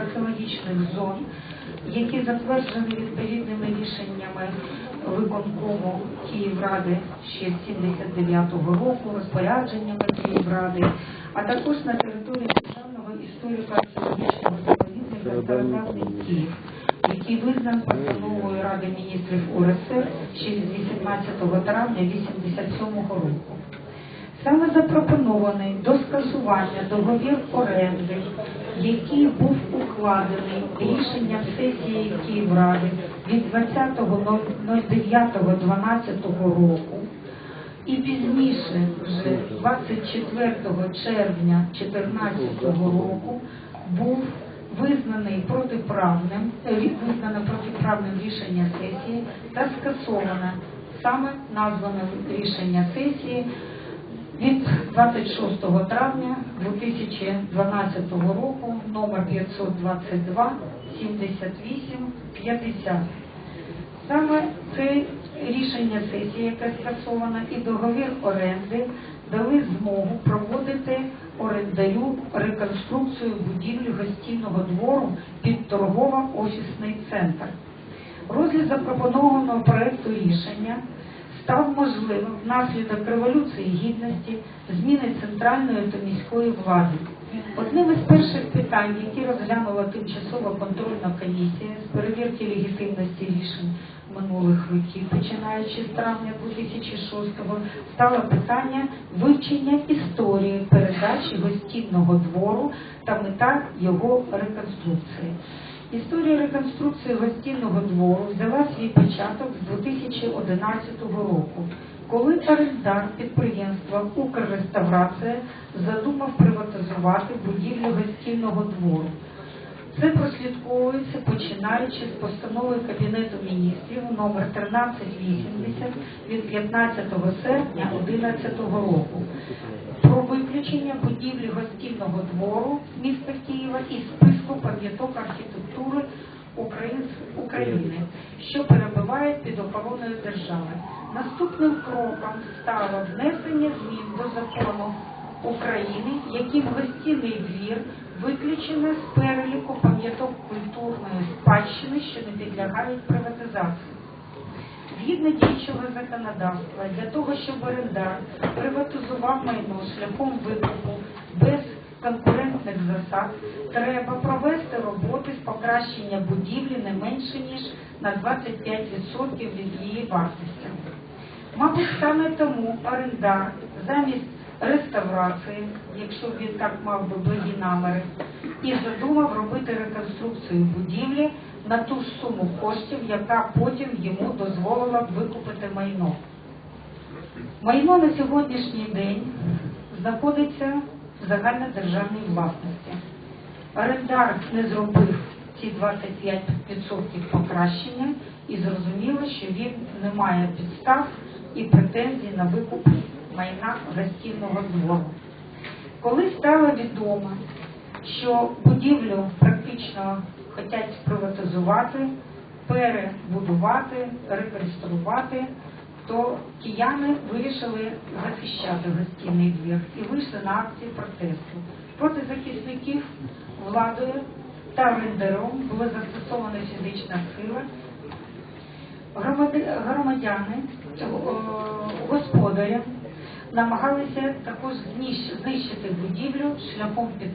археологічних зон, які затверджені відповідними рішеннями виконкому Київради ще з 79-го року, розпорядженнями Київради, а також на території державного історико-археологічного заповідника Стародавний Київ, який визнан постановою Ради міністрів УРСР ще з 18 травня 87 року. Саме запропонований до скасування договір оренди, який був укладений рішенням сесії Київради від 20.09.12 року. І пізніше, вже 24 червня 2014 року, був визнаний протиправним, е, визнане протиправним рішення сесії та скасоване саме назване рішення сесії від 26 травня 2012 року номер 522 78 50. Саме це рішення сесії, яке скасовано, і договір оренди дали змогу проводити орендарю реконструкцію будівлі гостинного двору під торгово-офісний центр. Розгляд запропонованого проекту рішення став можливим внаслідок революції гідності, зміни центральної та міської влади. Одним із перших питань, які розглянула тимчасова контрольна комісія з перевірки легітимності рішень минулих років, починаючи з травня 2006-го, стало питання вивчення історії передачі гостинного двору та мета його реконструкції. Історія реконструкції гостинного двору взяла свій початок з 2011 року, коли орендар підприємства Укрреставрація задумав приватизувати будівлю гостинного двору. Це прослідковується починаючи з постанови Кабінету міністрів номер 1380 від 15 серпня 2011 року про виключення будівлі гостинного двору міста Києва із пам'яток архітектури України, що перебувають під охороною держави. Наступним кроком стало внесення змін до закону України, яким гостинний двір виключено з переліку пам'яток культурної спадщини, що не підлягають приватизації. Згідно діючого законодавства, для того, щоб орендар приватизував майно шляхом викупу конкурентних засад, треба провести роботи з покращення будівлі не менше ніж на 25% від її вартості. Мабуть, саме тому орендар замість реставрації, якщо він так мав би благі намери, і задумав робити реконструкцію будівлі на ту ж суму коштів, яка потім йому дозволила б викупити майно. Майно на сьогоднішній день знаходиться загальнодержавній власності. Орендар не зробив ці 25% покращення і зрозуміло, що він не має підстав і претензій на викуп майна гостинного двору. Коли стало відомо, що будівлю практично хочуть приватизувати, перебудувати, реконструювати, то кияни вирішили захищати гостинний двір і вийшли на акції протесту. Проти захисників владою та орендаром була застосована фізична сила. Громадяни, е, господарі намагалися також знищити будівлю шляхом під